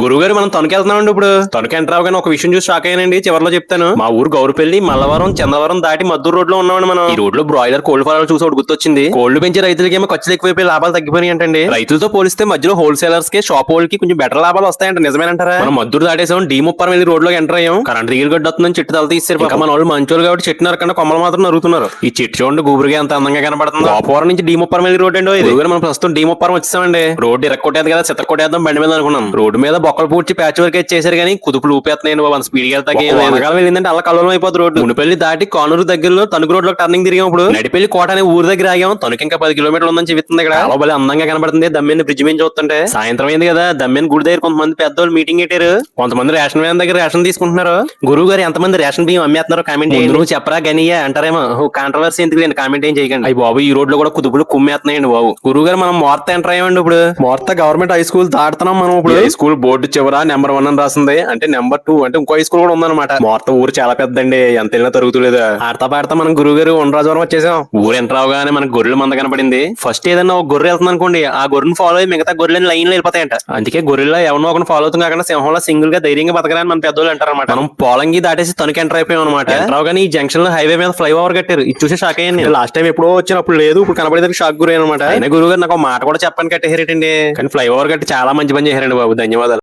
గురుగారు మనం తణుకెళ్తున్నామండి ఇప్పుడు. తణుకు ఎంటర్ అవగానే ఒక విషయం చూసి షాక్ అయ్యానండి. చివరిలో చెప్తాను. మా ఊరు గౌరపల్లి మల్లవరం చందవరం దాటి మద్దూరు రోడ్లో ఉన్నామండి మనం. ఈ రోడ్లో బ్రాయిలర్ కోల్డ్ ఫారాలు చూసి ఒకటి గుర్తొచ్చింది. కోళ్ళు పెంచే రైతులకేమో ఖర్చులు ఎక్కువైపోయి లాభాలు తగ్గిపోయినాయి అంటండి రైతులతో పోలిస్తే మధ్యలో హోల్సేలర్స్కి షాప్ వాళ్ళకి కొంచెం బెటర్ లాభాలు వస్తాయంట నిజమేనంటారా? మనం మద్దూరు దాటేసాం డీ ముప్పర్ వెళ్ళి రోడ్లో ఎంటర్ అయ్యాం. కరెంట్ రీల్ గడ్డ వస్తుందని చెట్టు తల తీసారు మన వాళ్ళు మంచోళ్ళు కాబట్టి చెట్టు నరకుండా కొమ్మలు మాత్రం నరుగుతున్నారు. ఈ చెట్టు చూడండి గుబురుగా ఎంత అందంగా కనబడుతుంది. గోపవరం నుంచి డీ ముప్పర్ వెళ్ళి రోడ్ అండి మనం ప్రస్తుతం డీ ముప్పరం వచ్చేసామండి. రోడ్ ఇరక్కొట్టేది కదా చిత్ర కొట్టేద్దాం బండి మీద అనుకున్నాం. రోడ్డు మీద బొక్కలు పూడ్చి ప్యాచ్ వర్క్ చేశారు కానీ కుదుపులు ఊపేస్తున్నాయండి బాబు. స్పీడ్గా వెళ్తాకి వెనకాల వెళ్ళిందంటే అలా కలవరం అయిపోతుంది రోడ్డు. మునిపల్లి దాటి కానూరు దగ్గరలో తణుకు రోడ్లో టర్నింగ్ తిరిగాం ఇప్పుడు. నడిపెల్లి కోట అనే ఊరు దగ్గర ఆగాం. తణుకు ఇంకా పది కిలోమీటర్లు ఉందని చెప్తుంది ఇక్కడ. భలే అందంగా కనబడుతుంది. దమ్మిని బ్రిడ్జ్ మీద చూస్తుంటే. సాయంత్రం అయింది కదా. దమ్మిని గుడి దగ్గర కొంతమంది పెద్దోళ్ళు మీటింగ్ పెట్టారు. కొంతమంది రేషన్ వ్యాన్ దగ్గర రేషన్ తీసుకుంటున్నారు. గురువు గారు ఎంతమంది రేషన్ బియ్యం అమ్మేస్తున్నారు కామెంట్ చేయండి. నువ్వు చెప్పరా గనియా అంటారేమో. కాంట్రవర్సీ ఎందుకు లేండి కామెంట్ ఏం చేయకండి. అయ్యి బాబు ఈ రోడ్లో కూడా కుదుపులు కుమ్మేస్తున్నాయండి బాబు. గురువు గారు మనం మోర్త ఎంటర్ అయ్యామండి ఇప్పుడు. మోర్త గవర్నమెంట్ హై స్కూల్ దాటుతున్నాం మనం ఇప్పుడు. స్కూల్ బోర్డు చివర నెంబర్ వన్ అని రాసింది. అంటే నెంబర్ టూ అంటే ఇంకో హై స్కూల్ కూడా ఉందన్నమాట. మోర్త ఊరు చాలా పెద్దండి. ఎంత వెళ్ళినా తరుగుతులేదు. ఆడతా పాడతా మనం గురువు గారు ఉండరాజవరం వచ్చేసాం. ఊరు ఎంటర్ అవగానే మనకు గొర్రెల మంద కనపడింది. ఫస్ట్ ఏదన్నా ఒక గొర్రె వెళ్తుంది అనుకోండి ఆ గొర్రెని ఫాలో అయ్యి మిగతా గొర్రెలని లైన్లో వెళ్ళిపోతాయంట. అందుకే గొర్రెల్లో ఎవరినో ఒకరిని ఫాలో అవుతుంది కాకుండా సింహంలో సింగిల్గా ధైర్యంగా బతకడానికి మన పెద్దోళ్ళు అంటారు అనమాట మనం పోలంగి దాటేసి తనకి ఎంటర్ అయిపోయాం అనమాట ఎంటర్ అవగానే ఈ జంక్షన్లో హైవే మీద ఫ్లైఓవర్ కట్టారు. ఇది చూసి షాక్ అయ్యాను లాస్ట్ టైం ఎప్పుడో వచ్చినప్పుడు లేదు ఇప్పుడు కనపడేదానికి షాక్ గురయ్యాను అనమాట అయినా గురువు గారు నాకు ఒక మాట కూడా చెప్పని కట్టేసారేటండి కానీ ఫ్లైఓవర్ కట్టి చాలా మంచి పని చేశారండి బాబు. ధన్యవాదాలు.